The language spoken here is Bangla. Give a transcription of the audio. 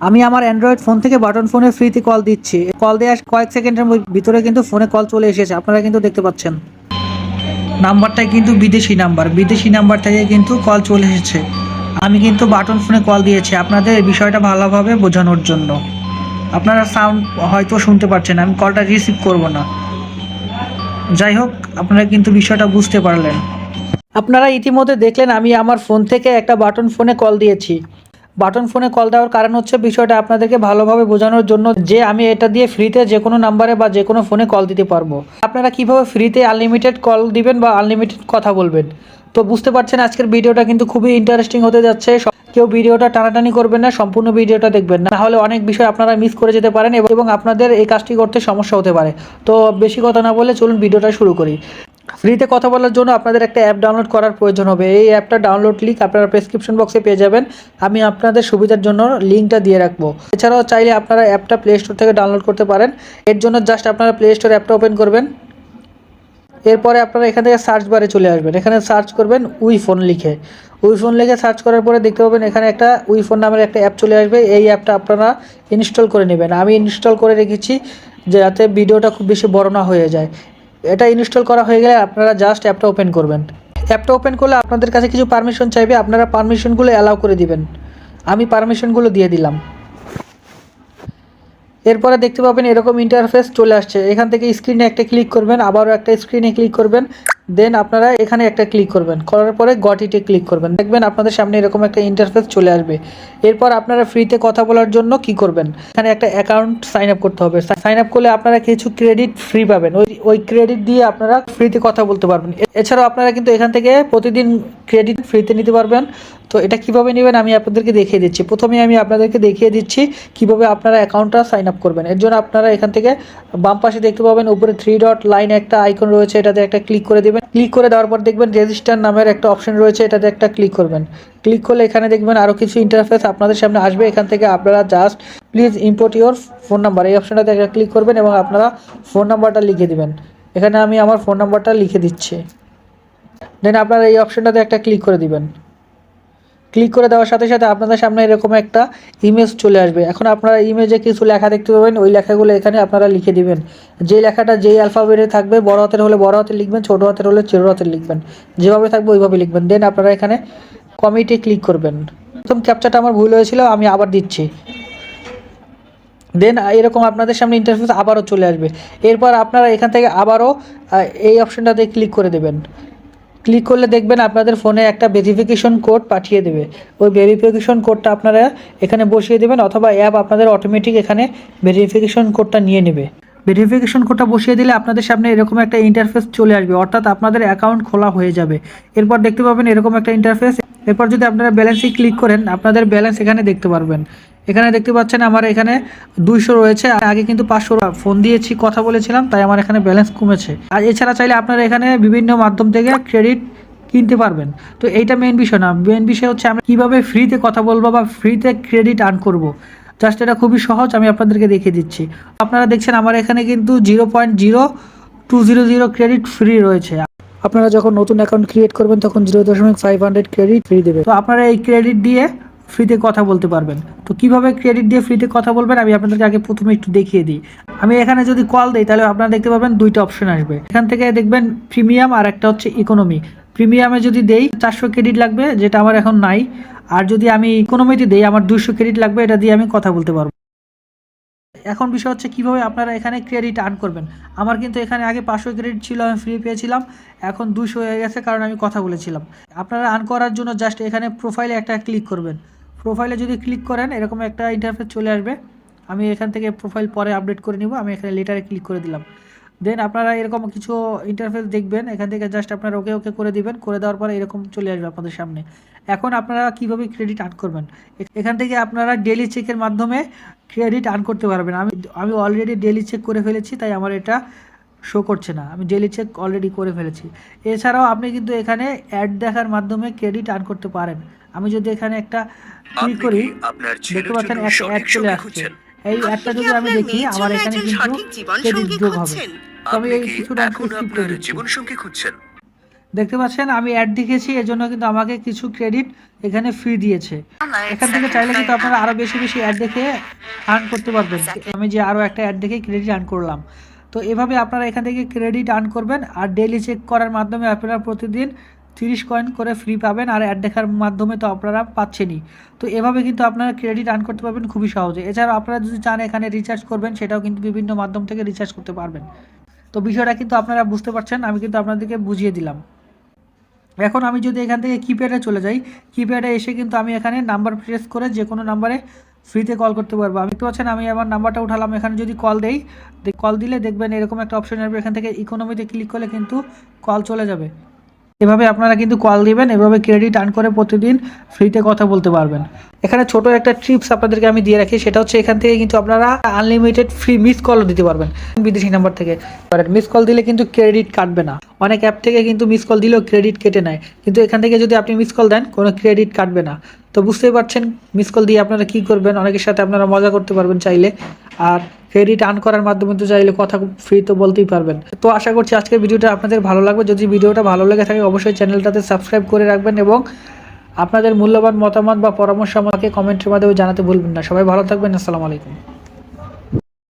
আমি আমার অ্যান্ড্রয়েড ফোন থেকে বাটন ফোনে ফ্রিতে কল দিচ্ছি। কল দেওয়ার কয়েক সেকেন্ডের ভিতরে কিন্তু ফোনে কল চলে এসেছে। আপনারা কিন্তু দেখতে পাচ্ছেন। নাম্বারটা কিন্তু বিদেশি নাম্বার বিদেশি নাম্বার থেকে কিন্তু কল চলে এসেছে। আমি কিন্তু বাটন ফোনে কল দিয়েছি আপনাদের এই বিষয়টা ভালোভাবে বোঝানোর জন্য। আপনারা সাউন্ড হয়তো শুনতে পাচ্ছেন, আমি কলটা রিসিভ করব না। যাই হোক, আপনারা কিন্তু বিষয়টা বুঝতে পারলেন। আপনারা ইতিমধ্যে দেখলেন আমি আমার ফোন থেকে একটা বাটন ফোনে কল দিয়েছি। বাটন ফোনে কল দেওয়ার কারণ হচ্ছে বিষয়টা আপনাদেরকে ভালোভাবে বোঝানোর জন্য যে আমি এটা দিয়ে ফ্রিতে যে কোনো নাম্বারে বা যে কোনো ফোনে কল দিতে পারব। আপনারা কীভাবে ফ্রিতে আনলিমিটেড কল দিবেন বা আনলিমিটেড কথা বলবেন? তো বুঝতে পারছেন আজকের ভিডিওটা কিন্তু খুবই ইন্টারেস্টিং হতে যাচ্ছে। কেউ ভিডিওটা টানাটানি করবেন না, সম্পূর্ণ ভিডিওটা দেখবেন না। তাহলে অনেক বিষয় আপনারা মিস করে যেতে পারেন এবং আপনাদের এই কাজটি করতে সমস্যা হতে পারে। তো বেশি কথা না বলে চলুন ভিডিওটা শুরু করি। ফ্রিতে কথা বলার জন্য আপনাদের একটা অ্যাপ ডাউনলোড করার প্রয়োজন হবে। এই অ্যাপটা ডাউনলোড লিঙ্ক আপনারা প্রেসক্রিপশন বক্সে পেয়ে যাবেন। আমি আপনাদের সুবিধার জন্য লিঙ্কটা দিয়ে রাখব। এছাড়াও চাইলে আপনারা অ্যাপটা প্লে স্টোর থেকে ডাউনলোড করতে পারেন। এর জন্য জাস্ট আপনারা প্লে স্টোর অ্যাপটা ওপেন করবেন। এরপরে আপনারা এখান থেকে সার্চ বারে চলে আসবেন। এখানে সার্চ করবেন উই ফোন লিখে। উই ফোন লিখে সার্চ করার পরে দেখতে পাবেন এখানে একটা উই ফোন নামের একটা অ্যাপ চলে আসবে। এই অ্যাপটা আপনারা ইনস্টল করে নেবেন। আমি ইনস্টল করে রেখেছি যাতে ভিডিওটা খুব বেশি বড় না হয়ে যায়। এটা ইনস্টল করা হয়ে গেলে আপনারা জাস্ট অ্যাপটা ওপেন করবেন। অ্যাপটা ওপেন করলে আপনাদের কাছে কিছু পারমিশন চাইবে, আপনারা পারমিশনগুলো অ্যালাউ করে দিবেন। আমি পারমিশনগুলো দিয়ে দিলাম। এরপরে দেখতে পাবেন এরকম ইন্টারফেস চলে আসছে। এখান থেকে স্ক্রিনে একটা ক্লিক করবেন, আবারও একটা স্ক্রিনে ক্লিক করবেন। দেন আপনারা এখানে একটা ক্লিক করবেন। করার পরে গটিতে ক্লিক করবেন। দেখবেন আপনাদের সামনে এরকম একটা ইন্টারফেস চলে আসবে। এরপর আপনারা ফ্রিতে কথা বলার জন্য কি করবেন? এখানে একটা অ্যাকাউন্ট সাইন আপ করতে হবে। সাইন আপ করলে আপনারা কিছু ক্রেডিট ফ্রি পাবেন। ওই ওই ক্রেডিট দিয়ে আপনারা ফ্রিতে কথা বলতে পারবেন। এছাড়াও আপনারা কিন্তু এখান থেকে প্রতিদিন ক্রেডিট ফ্রিতে নিতে পারবেন। তো এটা কীভাবে নেবেন আমি আপনাদেরকে দেখিয়ে দিচ্ছি। প্রথমে আমি আপনাদেরকে দেখিয়ে দিচ্ছি কীভাবে আপনারা অ্যাকাউন্টটা সাইন আপ করবেন। এর জন্য আপনারা এখান থেকে বাম পাশে দেখতে পাবেন, উপরে থ্রি ডট লাইন একটা আইকন রয়েছে। এটাতে একটা ক্লিক করে দেবেন। ক্লিক করে দেওয়ার পর দেখবেন রেজিস্টার নামের একটা অপশন রয়েছে, এটাতে একটা ক্লিক করবেন। ক্লিক করলে এখানে দেখবেন আরও কিছু ইন্টারফেস আপনাদের সামনে আসবে, এখান থেকে আপনারা just please import your phone number এই অপশনটাতে একটা ক্লিক করবেন এবং আপনারা ফোন নাম্বারটা লিখে দেবেন। এখানে আমি আমার ফোন নাম্বারটা লিখে দিচ্ছি। দেন আপনারা এই অপশনটাতে একটা ক্লিক করে দিবেন। ক্লিক করে দেওয়ার সাথে সাথে আপনাদের সামনে এরকম একটা ইমেজ চলে আসবে। এখন আপনারা ইমেজে কিছু লেখা দেখতে পাবেন, ওই লেখাগুলো এখানে আপনারা লিখে দিবেন। যে লেখাটা যেই অ্যালফাবেটে থাকবে, বড় হাতের হলে বড় হাতে লিখবেন, ছোট হাতের হলে ছোট হাতে লিখবেন। যেভাবে থাকবে ওইভাবে লিখবেন। দেন আপনারা এখানে কমিটি ক্লিক করবেন। প্রথম ক্যাপচারটা আমার ভুল হয়েছিল, আমি আবার দিচ্ছি। দেন এরকম আপনাদের সামনে ইন্টারফেস আবারও চলে আসবে। এরপর আপনারা এখান থেকে আবারও এই অপশনটাতে ক্লিক করে দেবেন। ক্লিক করলে দেখবেন আপনাদের ফোনে একটা ভেরিফিকেশন কোড পাঠিয়ে দেবে। ওই ভেরিফিকেশন কোডটা আপনারা এখানে বসিয়ে দেবেন অথবা অ্যাপ আপনাদের অটোমেটিক এখানে ভেরিফিকেশন কোডটা নিয়ে নেবে। ভেরিফিকেশন কোডটা বসিয়ে দিলে আপনাদের সামনে এরকম একটা ইন্টারফেস চলে আসবে। অর্থাৎ আপনাদের অ্যাকাউন্ট খোলা হয়ে যাবে। এরপর দেখতে পাবেন এরকম একটা ইন্টারফেস এরপর যদি আপনারা ব্যালেন্সে ক্লিক করেন, আপনাদের ব্যালেন্স এখানে দেখতে পারবেন। এখানে দেখতে পাচ্ছেন আমার এখানে দুইশো রয়েছে। আগে কিন্তু পাঁচশো ফোন দিয়েছি, কথা বলেছিলাম, তাই আমার এখানে ব্যালেন্স কমেছে। আর এছাড়া চাইলে আপনারা এখানে বিভিন্ন মাধ্যম থেকে ক্রেডিট কিনতে পারবেন। তো এইটা মেন বিষয় না। মেন বিষয় হচ্ছে আমরা কীভাবে ফ্রিতে কথা বলব বা ফ্রিতে ক্রেডিট আর্ন করব। জাস্ট এটা খুবই সহজ, আমি আপনাদেরকে দেখিয়ে দিচ্ছি। আপনারা দেখছেন আমার এখানে কিন্তু zero point zero two zero zero credit free রয়েছে। আপনারা যখন নতুন অ্যাকাউন্ট ক্রিয়েট করবেন, তখন জিরো দশমিক ফাইভ হান্ড্রেড ক্রেডিট ফ্রি দেবে। তো আপনারা এই ক্রেডিট দিয়ে ফ্রিতে কথা বলতে পারবেন। তো কীভাবে ক্রেডিট দিয়ে ফ্রিতে কথা বলবেন, আমি আপনাদেরকে আগে প্রথমে একটু দেখিয়ে দিই। আমি এখানে যদি কল দিই, তাহলে আপনারা দেখতে পাবেন দুইটা অপশন আসবে। এখান থেকে দেখবেন প্রিমিয়াম আর একটা হচ্ছে ইকোনমি প্রিমিয়ামে যদি দেই, চারশো ক্রেডিট লাগবে, যেটা আমার এখন নাই। আর যদি আমি ইকোনমিতে দেই, আমার দুশো ক্রেডিট লাগবে, এটা দিয়ে আমি কথা বলতে পারব। এখন বিষয় হচ্ছে কীভাবে আপনারা এখানে ক্রেডিট আর্ন করবেন। আমার কিন্তু এখানে আগে পাঁচশো ক্রেডিট ছিল, আমি ফ্রি পেয়েছিলাম। এখন দুশো হয়ে গেছে, কারণ আমি কথা বলেছিলাম। আপনারা আর্ন করার জন্য জাস্ট এখানে প্রোফাইলে একটা ক্লিক করবেন। প্রোফাইলে যদি ক্লিক করেন, এরকম একটা ইন্টারফেস চলে আসবে। আমি এখান থেকে প্রোফাইল পরে আপডেট করে নিব, আমি এখানে লেটারে ক্লিক করে দিলাম। দেন আপনারা এরকম কিছু ইন্টারফেস দেখবেন, এখান থেকে জাস্ট আপনারা ওকে ওকে করে দিবেন, করে দেওয়ার পরে এরকম চলে আসবে আপনাদের সামনে। এখন আপনারা কীভাবে ক্রেডিট আর্ন করবেন? এখান থেকে আপনারা ডেলি চেকের মাধ্যমে ক্রেডিট আর্ন করতে পারবেন। আমি আমি অলরেডি ডেলি চেক করে ফেলেছি, তাই আমার এটা শো করছে না। আমি ডেলি চেক অলরেডি করে ফেলেছি। এছাড়াও আপনি কিন্তু এখানে অ্যাড দেখার মাধ্যমে ক্রেডিট আর্ন করতে পারেন। আমি যদি এখানে একটা ক্লিক করি আপনার দেখতে পাচ্ছেন জন্য একটা অ্যাড চলে আসছে। এই অ্যাডটা যদি আমি দেখি আমার এখানে কিন্তু সঠিক জীবন ক্রেডিট সঙ্গী যোগ হবে। খুঁজছেন? আমি আপনি এই কি কিছুটা এখন স্কিপ করে আপনার জীবন সঙ্গী খুঁজছেন? দেখতে পাচ্ছেন আমি অ্যাড দেখেছি এজন্য কিন্তু আমাকে কিছু ক্রেডিট এখানে ফ্রি দিয়েছে। এখান থেকে চাইলে কিন্তু আপনারা আরও বেশি বেশি অ্যাড দেখে আর্ন করতে পারবেন। আমি যে আরও একটা অ্যাড দেখে ক্রেডিট আর্ন করলাম। তো এভাবে আপনারা এখান থেকে ক্রেডিট আর্ন করবেন আর ডেলি চেক করার মাধ্যমে আপনারা প্রতিদিন তিরিশ কয়েন করে ফ্রি পাবেন আর অ্যাড দেখার মাধ্যমে তো আপনারা পাচ্ছেনই। তো এভাবে কিন্তু আপনারা ক্রেডিট আর্ন করতে পারবেন খুবই সহজে। এছাড়াও আপনারা যদি চান এখানে রিচার্জ করবেন, সেটাও কিন্তু বিভিন্ন মাধ্যম থেকে রিচার্জ করতে পারবেন। তো বিষয়টা কিন্তু আপনারা বুঝতে পারছেন, আমি কিন্তু আপনাদেরকে বুঝিয়ে দিলাম। এখন আমি যদি এখান থেকে কিপ্যাডে চলে যাই কিপ্যাডে এসে কিন্তু আমি এখানে নাম্বার প্রেস করে যে কোনো নাম্বারে ফ্রিতে কল করতে পারব। আমি দেখতে পাচ্ছেন আমি আমার নাম্বারটা উঠালাম, এখানে যদি কল দেই কল দিলে দেখবেন এরকম একটা অপশন আসবে। এখান থেকে ইকোনমিতে ক্লিক করলে কিন্তু কল চলে যাবে। এভাবে আপনারা কিন্তু কল দিবেন, এভাবে ক্রেডিট আর্ন করে প্রতিদিন ফ্রিতে কথা বলতে পারবেন। এখানে ছোট একটা ট্রিপস আপনাদেরকে আমি দিয়ে রাখি, সেটা হচ্ছে এখান থেকে কিন্তু আপনারা আনলিমিটেড ফ্রি মিস কলও দিতে পারবেন বিদেশি নাম্বার থেকে। মিস কল দিলে কিন্তু ক্রেডিট কাটবে না। অনেক অ্যাপ থেকে কিন্তু মিস কল দিলেও ক্রেডিট কেটে নেয়। কিন্তু এখান থেকে যদি আপনি মিস কল দেন, কোনো ক্রেডিট কাটবে না। তো বুঝতেই পারছেন মিস কল দিয়ে আপনারা কী করবেন? অনেকের সাথে আপনারা মজা করতে পারবেন চাইলে। আর ফেরি আর্ন করার মাধ্যমে তো চাইলে কথা ফ্রি তো বলতেই পারবেন। তো আশা করছি আজকের ভিডিওটা আপনাদের ভালো লাগবে। যদি ভিডিওটা ভালো লেগে থাকে, অবশ্যই চ্যানেলটাতে সাবস্ক্রাইব করে রাখবেন এবং আপনাদের মূল্যবান মতামত বা পরামর্শ আমাকে কমেন্টের মাধ্যমে জানাতে ভুলবেন না। সবাই ভালো থাকবেন। আসসালামু আলাইকুম।